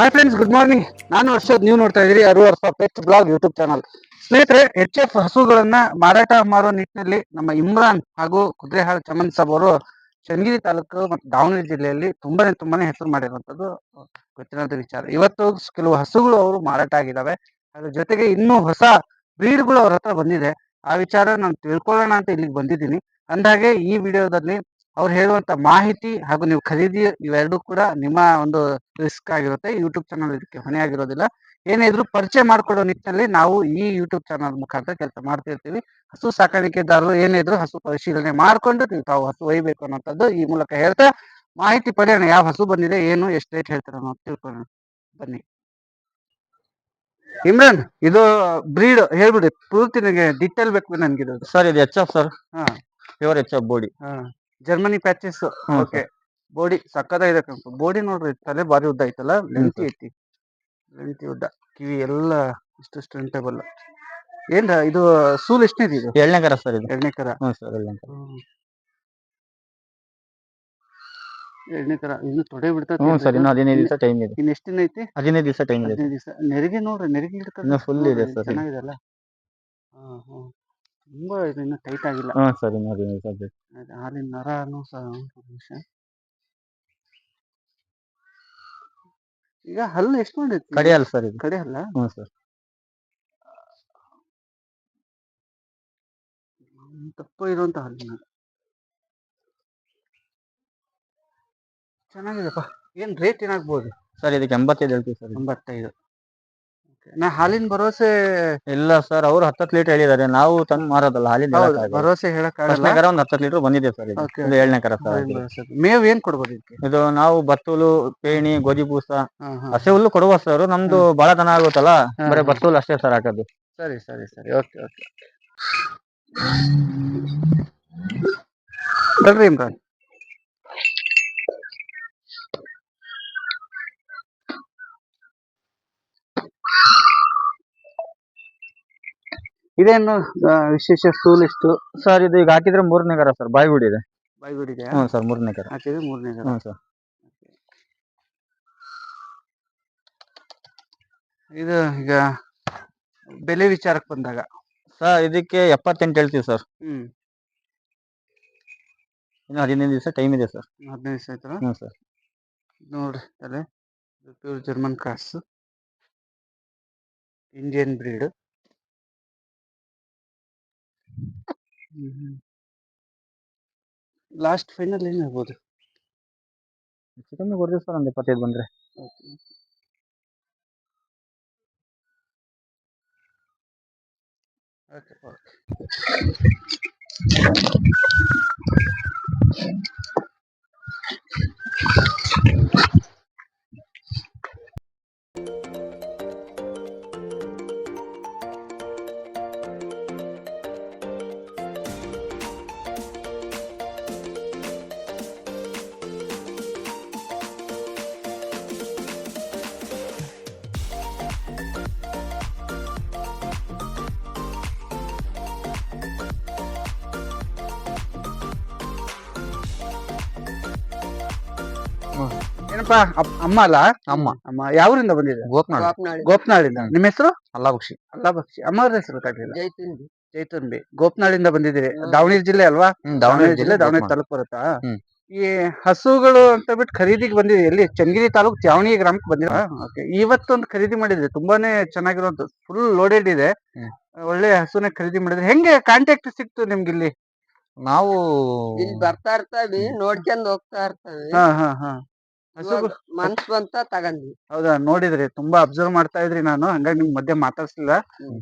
Hi friends good morning ನಾನು ವರ್ಷದ್ ನೀವು ನೋಡ್ತಾ ಇದ್ದೀರಿ ಅರು ವರ್ಷ ಪೆಟ್ ಬ್ಲಾಗ್ ಯೂಟ್ಯೂಬ್ ಚಾನಲ್ ಸ್ನೇಹಿತರೆ ಎಚ್ ಎಫ್ ಹಸುಗಳನ್ನ ಮಾರಾಟ ಮಾರೋ ನಿಟ್ಟಿನಲ್ಲಿ ನಮ್ಮ ಇಮ್ರಾನ್ ಹಾಗೂ ಕುದ್ರೆಹಾಳ್ ಚಮನ್ ಸಾಬ್ ಅವರು ಚನ್ನಗಿರಿ ತಾಲೂಕು ಮತ್ತು ದಾವಣಗೆರೆ ಜಿಲ್ಲೆಯಲ್ಲಿ ತುಂಬಾನೇ ತುಂಬಾನೇ ಹೆಸರು ಮಾಡಿರುವಂತದ್ದು ಗೊತ್ತಿರೋಂಥ ವಿಚಾರ. ಇವತ್ತು ಕೆಲವು ಹಸುಗಳು ಅವರು ಮಾರಾಟ ಆಗಿದಾವೆ. ಅದ್ರ ಜೊತೆಗೆ ಇನ್ನೂ ಹೊಸ ಬ್ರೀಡ್ಗಳು ಅವ್ರ ಹತ್ರ ಬಂದಿದೆ. ಆ ವಿಚಾರ ನಾನು ತಿಳ್ಕೊಳ್ಳೋಣ ಅಂತ ಇಲ್ಲಿಗೆ ಬಂದಿದ್ದೀನಿ. ಅಂದಾಗೆ ಈ ವಿಡಿಯೋದಲ್ಲಿ ಅವ್ರು ಹೇಳುವಂತ ಮಾಹಿತಿ ಹಾಗೂ ನೀವು ಖರೀದಿ ಇವೆರಡೂ ಕೂಡ ನಿಮ್ಮ ಒಂದು ರಿಸ್ಕ್ ಆಗಿರುತ್ತೆ. ಯೂಟ್ಯೂಬ್ ಚಾನಲ್ ಇದಕ್ಕೆ ಹೊಣೆ ಆಗಿರೋದಿಲ್ಲ. ಏನಿದ್ರು ಇದ್ರೂ ಪರಿಚಯ ಮಾಡ್ಕೊಡೋ ನಿಟ್ಟಿನಲ್ಲಿ ನಾವು ಈ ಯೂಟ್ಯೂಬ್ ಚಾನಲ್ ಮುಖಾಂತರ ಕೆಲಸ ಮಾಡ್ತಿರ್ತೀವಿ. ಹಸು ಸಾಕಾಣಿಕೆದಾರರು ಏನಿದ್ರು ಇದ್ರು ಹಸು ಪರಿಶೀಲನೆ ಮಾಡ್ಕೊಂಡು ನೀವು ತಾವು ಹಸು ಒಯ್ಬೇಕು ಅನ್ನೋಂಥದ್ದು ಈ ಮೂಲಕ ಹೇಳ್ತಾ ಮಾಹಿತಿ ಪಡೆಯೋಣ. ಯಾವ ಹಸು ಬಂದಿದೆ ಏನು ಎಷ್ಟು ರೇಟ್ ಹೇಳ್ತಾರೆ ಅನ್ನೋದು ತಿಳ್ಕೊಳ್ಳೋಣ. ಬನ್ನಿ. ಇಮ್ರಾನ್ ಇದು ಬ್ರೀಡ್ ಹೇಳ್ಬಿಡಿ. ಪೂರ್ತಿ ನನಗೆ ಡಿಟೇಲ್ ಬೇಕು ನನ್ಗೆ ಇದು ಸರ್ ಇದು ಎಚ್ ಎಫ್ ಸರ್. ಹಾ. Pure H F body Germany patches okay body ಸಕ್ಕತ್ತಾಗಿದೆ ಕಣಪ್ಪ ಬೋಡಿ ನೋಡ್ರಿ ತಲೆ ಬಾರಿ ಉದ್ದ ಐತಲ್ಲ? ಲೆಂತಿ ಐತಿ. ಲೆಂತಿ ಉದ್ದ. ಕಿವಿ ಎಲ್ಲ ಇಷ್ಟು ಸ್ಟ್ರೆಂಟೇಬಲ್ ಏನ್ ಇದು ಸೂಲ್ ಎಷ್ಟನೇದು ಇದು ಎರಡನೇ ಕರ ಸರ್ ಇದು. ಎರಡನೇ ಕರ. ಹ್ಞೂ ಸರ್ ಎರಡನೇ ಕರ. ಎರಡನೇ ಕರ. ಇನ್ನು ತೊಡೆ ಬಿಡ್ತಾರೆ ಹ್ಞೂ ಸರ್ ಇನ್ನು ಹದಿನೈದು ದಿವಸ ಟೈಮ್ ಇದೆ. ಇನ್ನು ಎಷ್ಟು ದಿನ ಐತಿ? ಹದಿನೈದು ದಿವಸ ಟೈಮ್ ಇದೆ. ಹದಿನೈದು ದಿವಸ. ನೆರಿಗೆ ನೋಡ್ರಿ ನೆರಿಗೆ ಇನ್ನು full ಇದೆ ಸರ್ ಚೆನ್ನಾಗಿದೆ ಅಲ್ಲ? ಹಾ ಹಾ. ತುಂಬಾ ಇದು ಇನ್ನೂ ಟೈಟ್ ಆಗಿಲ್ಲ. ಹಾಂ ಸರ್ ನೋಡಿ ಹದಿನೈದು ಅದು ಹಾಲಿನ ನರನೂ ಸಹ ಉಂಟು ನಿಮಿಷ. ಈಗ ಹಲ್ಲು ಎಷ್ಟು ಮಾಡೈತಿ ಕಡಿಯಲ್ಲ ಸರ್ ಇದು. ಕಡೆ ಹಲ್ಲ? ಹ್ಞೂ ಸರ್. ತಪ್ಪು ಇರುವಂತ ಹಲ್ಲಿನ ಚೆನ್ನಾಗಿದೆಪ್ಪ. ಏನ್ ರೇಟ್ ಏನಾಗ್ಬೋದು? ಸರ್ ಇದಕ್ಕೆ ಎಂಬತ್ತೈದು ಹೇಳ್ತೀವಿ ಸರ್. ಎಂಬತ್ತೈದು. ನಾ ಹಾಲಿನ ಭರವಸೆ ಇಲ್ಲ ಸರ್ ಅವ್ರು ಹತ್ತತ್ತು ಲೀಟರ್ ಹೇಳಿದಾರೆ. ನಾವು ತಂದು ಮಾರೋದಲ್ಲ ಹಾಲಿನ ಹೌದು ಹೇಳಕ್ಕಾಗಲ್ಲ. ಭರವಸೆ ಹೇಳಕ್ಕಾಗಲ್ಲ ಫಸ್ಟ್ನೇ ಕರ ಒಂದು ಹತ್ತತ್ತು ಲೀಟರ್ ಬಂದಿದೆ ಸರ್ ಇದು. Okay, ಇದು ಏಳನೇ ಕರ ಸರ್ ಇದು. ಮೇವ್ ಏನ್ ಕೊಡ್ಬೋದು ಇದಕ್ಕೆ? ಇದು ನಾವು ಬತ್ತೂಲು ಪೇಣಿ ಗೋಧಿ ಬೂಸ ಹಾ, ಹಾ. ಹಸೆ ಹುಲ್ಲು ಕೊಡುವ ಸರ್. ನಮ್ದು ಬಹಳ ದನ ಆಗುತ್ತಲ್ಲ ಹಾ, ಬರೀ ಹಾ. ಬತ್ತೂಲು ಅಷ್ಟೇ ಸರ್ ಹಾಕೋದು. ಸರಿ ಸರಿ ಸರಿ. Okay okay. ಇಮ್ರಾನ್. ಇದೇನು ಆ, ವಿಶೇಷ ಸ್ಕೂಲ್ ಇಷ್ಟು? ಸರ್ ಇದು ಈಗ ಹಾಕಿದ್ರೆ ಮೂರನೇ ಕರ ಸರ್ ಬಾಯಿ ಇದೆ. ಬಾಯ್ಗುಡಿದೆ ಹ್ಞೂ ಸರ್ ಮೂರನೇ ಹಾಕಿದ್ರೆ ಮೂರನೇ ಹ್ಞೂ ಸರ್ ಇದು ಈಗ ಬೆಲೆ ವಿಚಾರಕ್ಕೆ ಬಂದಾಗ. ಸರ್ ಇದಕ್ಕೆ ಎಪ್ಪತ್ತೆಂಟು ಹೇಳ್ತೀವಿ ಸರ್ ಹ್ಮ್. ಇನ್ನು ಹದಿನೈದು ದಿವಸ ಟೈಮ್ ಇದೆ ಸರ್ ಹದಿನೈದು ದಿವಸ ಆಯ್ತಲ್ಲ? ಹ್ಞೂ ಸರ್ ನೋಡ್ರಿ ಅಲ್ಲೇ pure German cross Indian breed last final ಏನ್ ಆಗ್ಬೋದು ಹೆಚ್ಚು ಕಮ್ಮಿ ಕೊಡ್ತೀವಿ ಸರ್ ಒಂದು ಇಪ್ಪತ್ತೈದು ಬಂದರೆ. ಏನಪ್ಪಾ ಅಪ್- ಅಮ್ಮ ಅಲ್ಲ? ಅಮ್ಮ. ಅಮ್ಮ ಯಾವ್ರಿಂದ ಬಂದಿದೆ ಗೋಪ್ನಾಳ್. ಗೋಪ್ನಾಳಿಂದ. ನಿಮ್ಮ ಹೆಸರು? ಅಲ್ಲಾಬಕ್ಷಿ ಬಕ್ಷಿ ಅಮ್ಮ ಬಕ್ಷಿ ಅಮ್ಮವ್ರ ಹೆಸರು ಕಟ್ಟಿಲ್ಲ ಚೈತನ್ ಬಿ ಗೋಪ್ನಾಳಿಂದ ಬಂದಿದ್ದೀರಿ. ದಾವಣಗೆರೆ ಜಿಲ್ಲೆ ಅಲ್ವಾ? ಹ್ಮ್ ದಾವಣಗೆರೆ ಜಿಲ್ಲೆ ದಾವಣಗೆರೆ ತಾಲೂಕು ಬರುತ್ತಾ? ಹ್ಮ್. ಈ ಹಸುಗಳು ಅಂತ ಬಿಟ್ಟು ಖರೀದಿಗೆ ಬಂದಿದೆ ಎಲ್ಲಿ? ಚನ್ನಗಿರಿ ತಾಲೂಕು ಚಾವಣಿ ಗ್ರಾಮಕ್ಕೆ ಬಂದಿರ ಓಕೆ. ಇವತ್ತೊಂದು ಖರೀದಿ ಮಾಡಿದ್ರೆ. ತುಂಬಾನೇ ಚೆನ್ನಾಗಿರುವಂತ ಫುಲ್ ಲೋಡೆಡ್ ಇದೆ. ಹ್ಮ್. ಒಳ್ಳೆ ಹಸುನ ಖರೀದಿ ಮಾಡಿದ್ರೆ. ಹೆಂಗೆ ಕಾಂಟ್ಯಾಕ್ಟ್ ಸಿಕ್ತು ನಿಮ್ಗೆ ಇಲ್ಲಿ? ನಾವು ಇಲ್ಲಿ ಬರ್ತಾ ಇರ್ತಾವಿ ನೋಡ್ಕೊಂಡ್ ಹೋಗ್ತಾ ಇರ್ತಾವಿ. ಹಾ ಹಾ ಹಾ. ಹಸುಗಳು ಮನ್ಸ್ ಬಂತ ತಗಂದ್ವಿ ಹೌದಾ? ನೋಡಿದ್ರಿ ತುಂಬಾ ಅಬ್ಸರ್ವ್ ಮಾಡ್ತಾ ಇದ್ರಿ ನಾನು. ಹಂಗಾಗಿ ನಿಮ್ ಮಧ್ಯೆ ಮಾತಾಡ್ಸಿಲ್ಲ.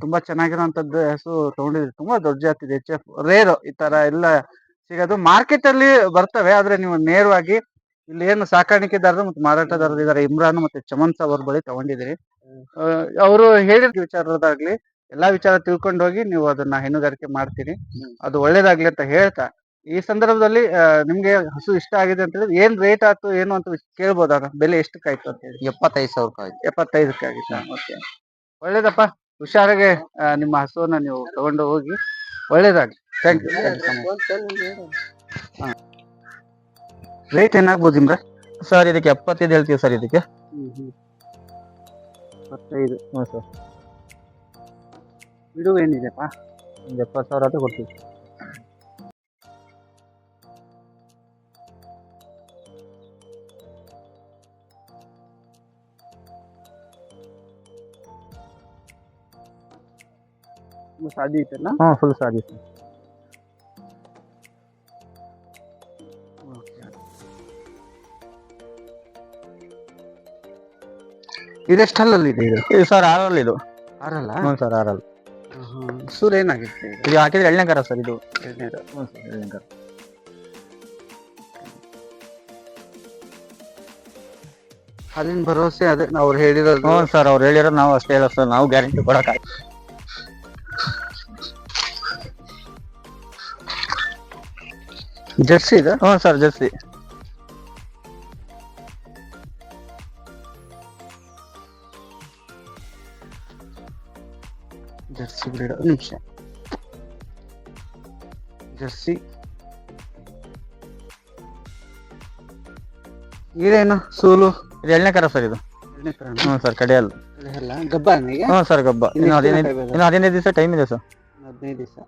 ತುಂಬಾ ಚೆನ್ನಾಗಿರೋಂಥದ್ದು ಹೆಸರು ತಗೊಂಡಿದ್ರಿ. ತುಂಬಾ ದೊಡ್ಡ ಜಾತಿ ಇದೆ ಎಚ್ ಎಫ್ ರೇರ್ ಈ ತರ ಎಲ್ಲ ಸಿಗೋದು. ಮಾರ್ಕೆಟ್ ಅಲ್ಲಿ ಬರ್ತವೆ ಆದ್ರೆ ನೀವು ನೇರವಾಗಿ ಇಲ್ಲಿ ಏನು ಸಾಕಾಣಿಕೆದಾರರು ಮತ್ತು ಮಾರಾಟದಾರರು ಇದಾರೆ. ಇಮ್ರಾನ್ ಮತ್ತೆ ಚಮನ್ ಸಾಬ್ ಅವ್ರ ಬಳಿ ತಗೊಂಡಿದ್ರಿ ಅವರು ಹೇಳಿದ ವಿಚಾರದಾಗ್ಲಿ ಎಲ್ಲಾ ವಿಚಾರ ತಿಳ್ಕೊಂಡು ಹೋಗಿ ನೀವು ಅದನ್ನ ಹೈನುಗಾರಿಕೆ ಮಾಡ್ತೀರಿ. ಅದು ಒಳ್ಳೇದಾಗ್ಲಿ ಅಂತ ಹೇಳ್ತಾ ಈ ಸಂದರ್ಭದಲ್ಲಿ ನಿಮ್ಗೆ ಹಸು ಇಷ್ಟ ಆಗಿದೆ ಅಂತ ಹೇಳಿ ಏನ್ ರೇಟ್ ಆಯ್ತು ಏನು ಅಂತ ಕೇಳ್ಬೋದಾಗ ಬೆಲೆ ಎಷ್ಟಕ್ಕಾಯ್ತು ಅಂತ ಹೇಳಿ. ಎಪ್ಪತ್ತೈದು ಸಾವಿರ ರೂಪಾಯಿ ಎಪ್ಪತ್ತೈದಕ್ಕೆ ಆಗಿತ್ತಾ ಓಕೆ. ಒಳ್ಳೇದಪ್ಪ. ಹುಷಾರಾಗೆ ಆ, ನಿಮ್ಮ ಹಸುವನ್ನ ನೀವು ತಗೊಂಡು ಹೋಗಿ. ಒಳ್ಳೇದಾಗ್ಲಿ. ಥ್ಯಾಂಕ್ ಯು ರೇಟ್ ಏನಾಗ್ಬೋದು ನಿಮ್ರ ಸರ್ ಇದಕ್ಕೆ ಎಪ್ಪತ್ತೈದು ಹೇಳ್ತೀವಿ ಸರ್ ಇದಕ್ಕೆ? ಇಪ್ಪತ್ತೈದು ಹ್ಞೂ ಸರ್ ಬಿಡು ಏನಿದೆಪ್ಪ? ಒಂದು ಎಪ್ಪತ್ತು ಸಾವಿರ ಆದ್ರೆ ಕೊಡ್ತೀವಿ. ಸಾಧ್ಯ ಐತಲ್ಲ? ಹ್ಞೂ ಫುಲ್ ಸಾದಿ ಸರ್ ಇದೆಷ್ಟು ಹಲ್ಲಲ್ಲಿ ಇದೆ ಇದು? ಇದು ಸರ್ ಆರಲ್ಲ ಇದು. ಆರಲ್ಲ ಹ್ಞೂ ಸರ್ ಆರಲ್ಲ ಸೂರ್ ಏನಾಗಿತ್ತು ಇದು ಹಾಕಿದ್ರೆ ಎಳ್ಳೆ ಕರ ಸರ್ ಇದು. ಎರಡ್ನೇದು. ಹ್ಞೂ ಸರ್ ಎಳ್ಳೆ ಕರ ಹಾಲಿನ ಭರವಸೆ ಅದೇ ಅವ್ರು ಹೇಳಿರೋದು. ಹ್ಞೂ ಸರ್ ಅವ್ರು ಹೇಳಿರೋದು ನಾವು ಅಷ್ಟೇ ಹೇಳೋ ಸರ್ ನಾವು ಗ್ಯಾರಂಟಿ ಕೊಡೋಕೆ ಜರ್ಸಿ ಇದೆ? ಹ್ಞೂ ಸರ್ ಜರ್ಸಿ. ಜರ್ಸಿ ಬ್ರೀಡ್ ನಿಮಿಷ. ಜರ್ಸಿ. ಇದೇನು? ಸೂಲು. ಇದು ಎಳ್ಳೆ ಕರ ಸರ್ ಇದು? ಹ್ಞೂ ಸರ್ ಕಡೆಯಲ್ಲ. ಗಬ್ಬ ಹ್ಞೂ ಸರ್ ಗಬ್ಬ. ಇನ್ನು ಹದಿನೈದು ಇನ್ನು ಹದಿನೈದು ದಿವಸ ಟೈಮ್ ಇದೆ ಸರ್. ಹದಿನೈದು ದಿವಸ.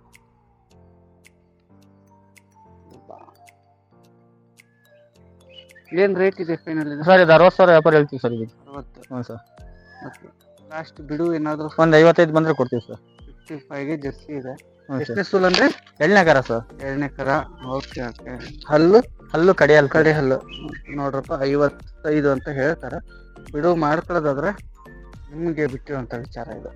ಏನ್ ರೇಟ್ ಇದೆ ಫೈನಲ್ ಇದೆ? ಸರ್ ಇದು ಅರವತ್ತು ಸಾವಿರ ವ್ಯಾಪಾರ ಹೇಳ್ತೀವಿ ಸರ್ ಇದು ಅರವತ್ತು. ಹ್ಞೂ ಸರ್ ಲಾಸ್ಟ್ ಬಿಡು ಏನಾದರೂ ಒಂದು ಐವತ್ತೈದು ಬಂದರೆ ಕೊಡ್ತೀವಿ ಸರ್ ಫಿಫ್ಟಿ ಫೈವ್ಗೆ ಜರ್ಸಿ ಇದೆ. ಹ್ಞೂ ಸರ್ ಎಷ್ಟನೇ ಸೂಲ್ ಅಂದ್ರೆ? ಎಳ್ಳನೇ ಕರ ಸರ್ ಎರಡನೇ ಕರ. ಓಕೆ ಓಕೆ ಹಲ್ಲು ಹಲ್ಲು ಕಡೆಯಲ್ಲ ಕಡೆ ಹಲ್ಲು. ನೋಡ್ರಪ್ಪ ಐವತ್ತೈದು ಅಂತ ಹೇಳ್ತಾರೆ. ಬಿಡು ಮಾಡ್ಕೊಳ್ಳೋದಾದ್ರೆ ನಿಮಗೆ ಬಿಟ್ಟಿರುವಂಥ ವಿಚಾರ ಇದು.